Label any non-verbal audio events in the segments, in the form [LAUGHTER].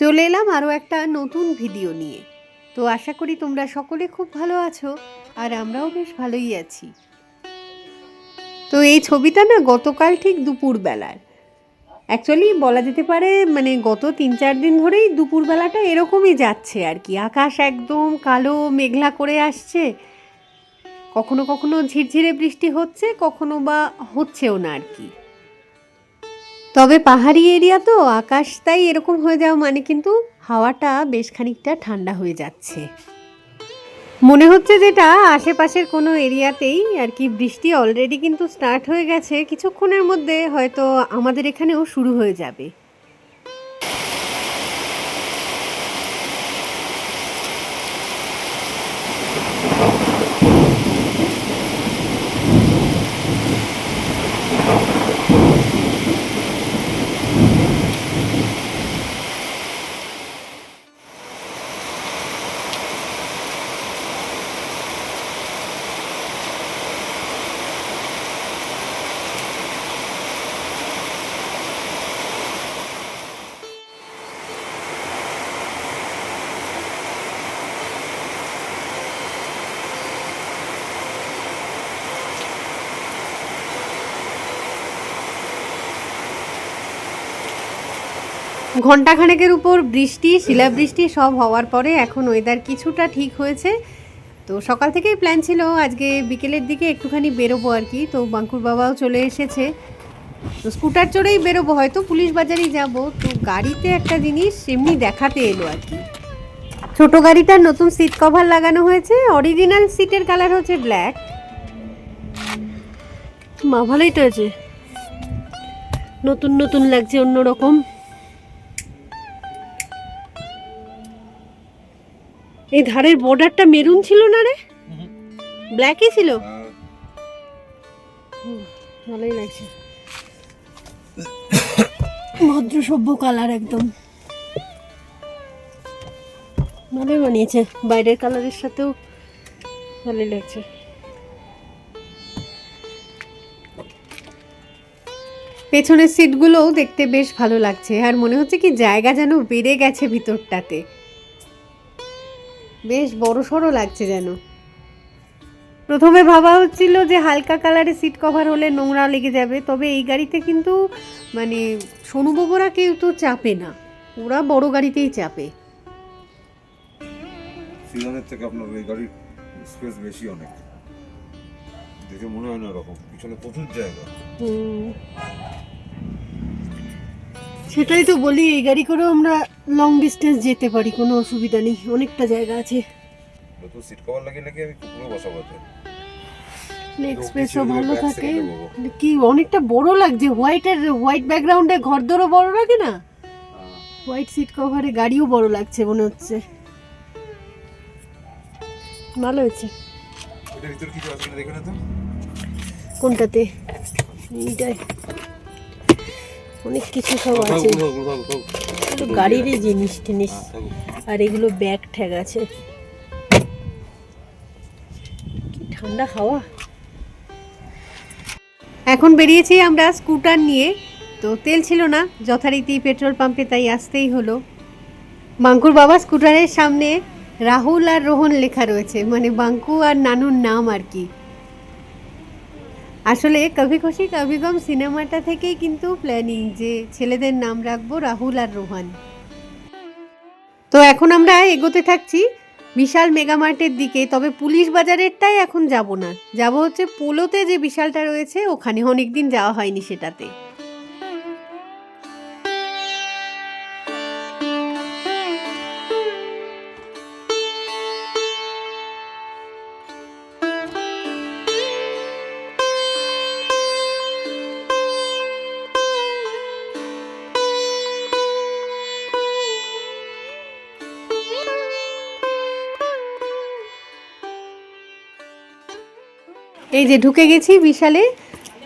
চলে এলাম আরও একটা নতুন ভিডিও নিয়ে। তো আশা করি তোমরা সকলে খুব ভালো আছো, আর আমরাও বেশ ভালোই আছি। তো এই ছবিটা না গতকাল ঠিক দুপুরবেলার। অ্যাকচুয়ালি বলা যেতে পারে মানে গত তিন চার দিন ধরেই দুপুরবেলাটা এরকমই যাচ্ছে আর কি। আকাশ একদম কালো, মেঘলা করে আসছে। কখনো কখনো ঝিরঝিরে বৃষ্টি হচ্ছে, কখনো বা হচ্ছেও না আর কি। তবে পাহাড়ি এরিয়া তো, আকাশ তাই এরকম হয়ে যাওয়া মানে কিন্তু হাওয়াটা বেশ খানিকটা ঠান্ডা হয়ে যাচ্ছে। মনে হচ্ছে যেটা আশেপাশের কোনো এরিয়াতেই আর কি বৃষ্টি অলরেডি কিন্তু স্টার্ট হয়ে গেছে, কিছুক্ষণের মধ্যে হয়তো আমাদের এখানেও শুরু হয়ে যাবে। ঘন্টাখানেকের উপর বৃষ্টি, শিলাবৃষ্টি সব হওয়ার পরে এখন ওয়েদার কিছুটা ঠিক হয়েছে। তো সকাল থেকেই প্ল্যান ছিল আজকে বিকেলের দিকে একটুখানি বেরোবো আর কি। তো বাঙ্কুর বাবাও চলে এসেছে। তো স্কুটার চড়েই বেরোবো, হয়তো পুলিশ বাজারেই যাব। তো গাড়িতে একটা জিনিস এমনি দেখাতে এলো আর কি। ছোট গাড়িটার নতুন সিট কভার লাগানো হয়েছে। অরিজিনাল সিটের কালার হচ্ছে ব্ল্যাক মা, ভালোই তো আছে নতুন নতুন লাগছে অন্যরকম। এই ধারের বর্ডারটা মেরুন ছিল না রে? ব্ল্যাকই ছিল? ভালোই লাগছে। ভদ্র সভ্য কালার একদম। ভালোই বানিয়েছে। বাইরের কালারের সাথেও ভালোই লাগছে। পেছনের সিটগুলোও দেখতে বেশ ভালো লাগছে। আর মনে হচ্ছে কি জায়গা যেন বেড়ে গেছে ভিতরটাতে। বেশ বড় সড়ো লাগছে যেন। প্রথমে ভাবা হচ্ছিল যে হালকা কালারের সিট কভার হলে নোংরা লেগে যাবে তবে এই গাড়িতে কিন্তু মানে সোনুবাবুরা কেউ তো চাপে না ওরা বড় গাড়িতেই চাপে। সিজনের থেকে আপনার এই গাড়ির স্পেস বেশি অনেক। দেখে মনে হয় না এরকম পিছনে প্রচুর জায়গা। হুম। সেটাই তো বলি এই গাড়ি করেও আমরা লং ডিস্টেন্স যেতে পারি কোনো অসুবিধা নেই অনেকটা জায়গা আছে। নতুন সিট কভার লাগিয়ে লাগিয়ে আমি কুকুরে বসাবো তো তো স্পেসও পিছনে ভালো থাকে। বসবো। কি অনেকটা বড় লাগছে হোয়াইটের হোয়াইট ব্যাকগ্রাউন্ডে ঘর ঘরদোরও বড় লাগে না? হোয়াইট সিট কভারে গাড়িও বড় লাগছে মনে হচ্ছে। ভালো হয়েছে। তো। কোনটাতে? এইটাই। অনেক কিছু সব আছে। তো গাড়িরই জিনিস টিনিস। আর এগুলো ব্যাগ ঠ্যাগ আছে। কি ঠান্ডা হাওয়া। এখন বেরিয়েছি আমরা স্কুটার নিয়ে। তো তেল ছিল না যথারীতি পেট্রোল পাম্পে তাই আসতেই হলো। বাঙ্কুর বাবা স্কুটারের সামনে রাহুল আর রোহন লেখা রয়েছে মানে বাঙ্কু আর নানুর নাম আর কি। আসলে কভি খুশি কভি গম সিনেমাটা থেকেই কিন্তু প্ল্যানিং যে ছেলেদের নাম রাখব রাহুল আর রোহান। তো এখন আমরা এগোতে থাকছি বিশাল মেগামার্টের দিকে, তবে পুলিশ বাজারেরটাই এখন যাব না। যাব হচ্ছে পোলোতে যে বিশালটা রয়েছে, ওখানে অনেক দিন যাওয়া হয়নি সেটাতে। এই যে ঢুকে গেছি বিশালে,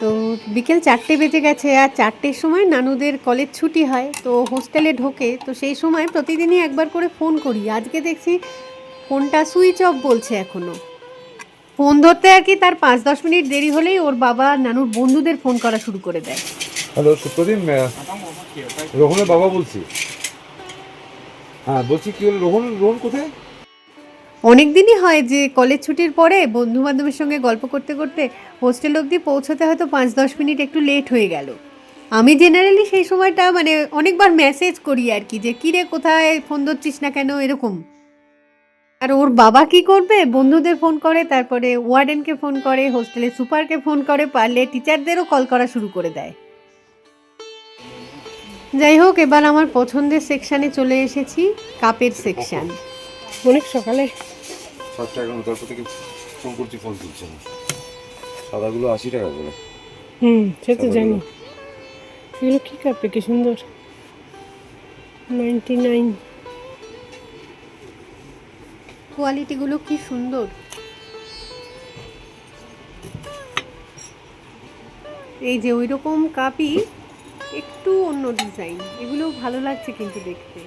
তো বিকেল চারটে বেজে গেছে আর চারটের সময় নানুদের কলেজ ছুটি হয়, তো হোস্টেলে ঢোকে, তো সেই সময় প্রতিদিনই একবার করে ফোন করি। আজকে দেখছি ফোনটা সুইচ অফ বলছে এখনও। ফোন ধরতে আর কি তার পাঁচ দশ মিনিট দেরি হলেই ওর বাবা নানুর বন্ধুদের ফোন করা শুরু করে দেয়। হ্যালো, সুপ্রদীপ রোহনের বাবা বলছি। হ্যাঁ বলছি কি রোহন রোহন কোথায়? অনেক দিনই হয় যে কলেজ ছুটির পরে বন্ধু বান্ধবের সঙ্গে গল্প করতে করতে হোস্টেল অবধি পৌঁছতে হয়তো পাঁচ দশ মিনিট একটু লেট হয়ে গেল। আমি জেনারেলি সেই সময়টা মানে অনেকবার মেসেজ করি আর কি যে, কিরে, কোথায়? ফোন ধরছিস না কেন? এরকম। আর ওর বাবা কি করবে? বন্ধুদের ফোন করে, তারপরে ওয়ার্ডেনকে ফোন করে হোস্টেলের সুপারকে ফোন করে, পারলে টিচারদেরও কল করা শুরু করে দেয়। যাই হোক, এবার আমার পছন্দের সেকশানে চলে এসেছি কাপের সেকশান অনেক সকালে সাতটা এখন তারপর থেকে ফোন করছি ফোন তুলছে না সাদাগুলো আশি টাকা করে। হুম সে তো জানি। এগুলো কি কাপে কি সুন্দর। নাইনটি নাইন কোয়ালিটিগুলো কি সুন্দর। এই যে ওই রকম কাপই একটু অন্য ডিজাইন। এগুলো ভালো লাগছে কিন্তু দেখতে।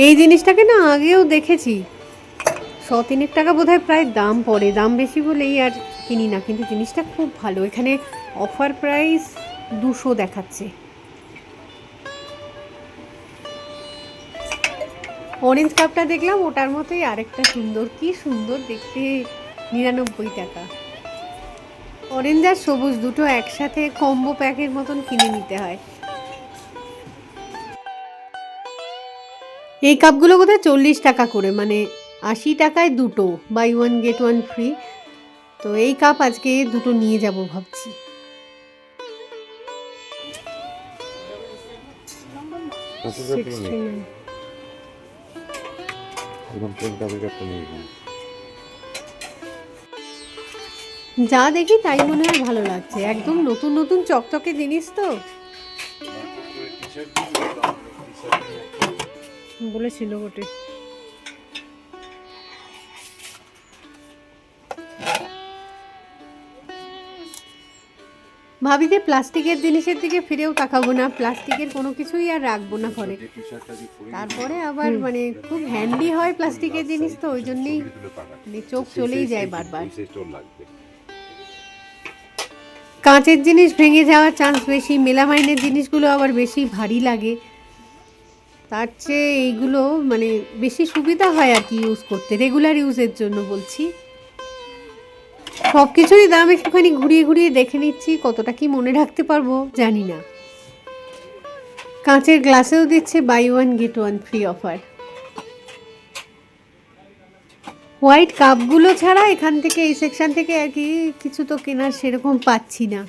এই জিনিসটাকে না আগেও দেখেছি। শ তিনেক টাকা বোধহয় প্রায় দাম পড়ে, দাম বেশি বলেই আর কিনি না। কিন্তু জিনিসটা খুব ভালো, এখানে অফার প্রাইস দুশো দেখাচ্ছে। অরেঞ্জ কাপটা দেখলাম, ওটার মতোই আরেকটা সুন্দর। কি সুন্দর দেখতে, নিরানব্বই টাকা। অরেঞ্জ আর সবুজ দুটো একসাথে কম্বো প্যাকের মতন কিনে নিতে হয়। এই কাপগুলো কোথায় চল্লিশ টাকা করে মানে আশি টাকায় দুটো buy one get one free তো এই কাপ আজকে দুটো নিয়ে যাব ভাবছি। যা দেখি তাই মনে হয় ভালো লাগছে। একদম নতুন নতুন চকচকে জিনিস তো। বলেছিল বটে। ভাবি যে প্লাস্টিকের জিনিসের দিকে ফিরেও তাকাবো না প্লাস্টিকের কোনো কিছুই আর রাখব না ঘরে। তারপরে আবার মানে খুব হ্যান্ডি হয় প্লাস্টিকের জিনিস তো ওই জন্যেই মানে চোখ চলেই যায় বারবার। কাঁচের জিনিস ভেঙে যাওয়ার চান্স বেশি মেলামাইনের জিনিসগুলো আবার বেশি ভারী লাগে। তার চেয়ে এইগুলো মানে বেশি সুবিধা হয় আর কি ইউজ করতে রেগুলার ইউজের জন্য বলছি। সব কিছুরই দাম একটুখানি ঘুরিয়ে ঘুরিয়ে দেখে নিচ্ছি, কতটা কি মনে রাখতে পারব জানি না। কাঁচের গ্লাসেও দিচ্ছে buy one get one free offer white কাপগুলো ছাড়া এখান থেকে, এই সেকশান থেকে আর কি কিছু তো কেনার সেরকম পাচ্ছি না।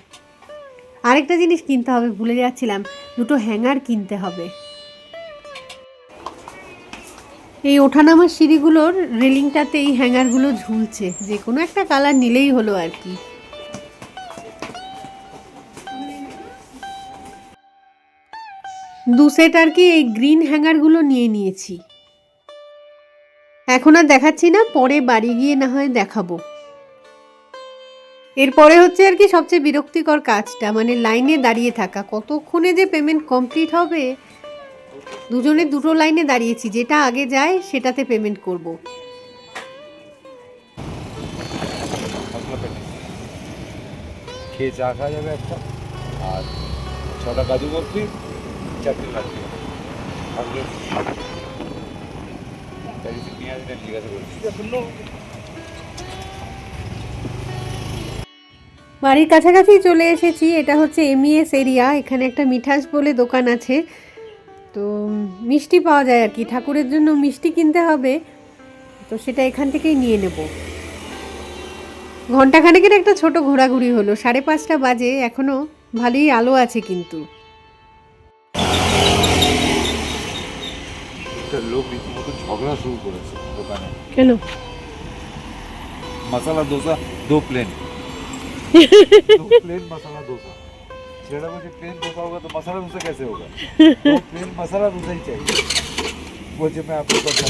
আরেকটা জিনিস কিনতে হবে, ভুলে যাচ্ছিলাম, দুটো হ্যাঙ্গার কিনতে হবে। এই ওঠানামার সিঁড়িগুলোর রেলিংটাতে এই হ্যাঙ্গারগুলো ঝুলছে। যে কোনো একটা কালার নিলেই হলো আর কি। দু সেট আর কি এই গ্রিন হ্যাঙ্গারগুলো নিয়ে নিয়েছি। এখন আর দেখাচ্ছি না, পরে বাড়ি গিয়ে না হয় দেখাবো। এরপরে হচ্ছে আর কি সবচেয়ে বিরক্তিকর কাজটা মানে লাইনে দাঁড়িয়ে থাকা। কতক্ষণে যে পেমেন্ট কমপ্লিট হবে দুজনে দুটো লাইনে দাঁড়িয়েছি যেটা আগে যায় সেটাতে পেমেন্ট করব। খেয়ে চা খাওয়া যাবে একটা আর ছটা কাজু বরফি চারটে লাগবে বাড়ির কাছাকাছি চলে এসেছি এটা হচ্ছে এমইএস এরিয়া এখানে একটা মিঠাস বলে দোকান আছে। তো মিষ্টি পাওয়া যায় আর কি। ঠাকুরের জন্য মিষ্টি কিনতে হবে তো সেটা এখান থেকেই নিয়ে নেব। ঘণ্টাখানেকের একটা ছোট ঘোরাঘুরি হলো সাড়ে পাঁচটা বাজে এখনও ভালোই আলো আছে কিন্তু। লোক রীতিমতো ঝগড়া শুরু করেছে দোকানে। কেন? মশলা দোসা দো প্লেন। [LAUGHS] দো প্লেন মশলা দোসা। ছেলেটা বলছে প্লেন डोसा होगा तो मसाला डोसा कैसे होगा [LAUGHS] दो प्लेन मसाला डोसा ही चाहिए বলছে मैं आपको बता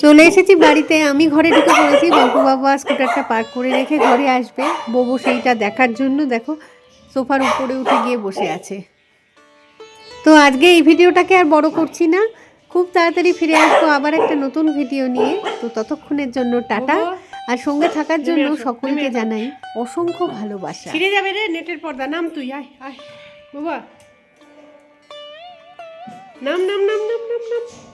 চলে এসেছি বাড়িতে আমি ঘরে ঢুকে পড়েছি বাবু বাবা স্কুটারটা পার্ক করে রেখে ঘরে আসবে ববু সেইটা দেখার জন্য দেখো সোফার উপরে উঠে গিয়ে বসে আছে তো আজকে এই ভিডিওটাকে আর বড় করছি না খুব তাড়াতাড়ি ফিরে আসবো আবার একটা নতুন ভিডিও নিয়ে তো ততক্ষণের জন্য টাটা আর সঙ্গে থাকার জন্য সকলকে জানাই অসংখ্য ভালোবাসা। ছিঁড়ে যাবে রে নেটের পর্দা নাম তুই আয় আয়। বাবা। নাম নাম নাম নাম নাম নাম।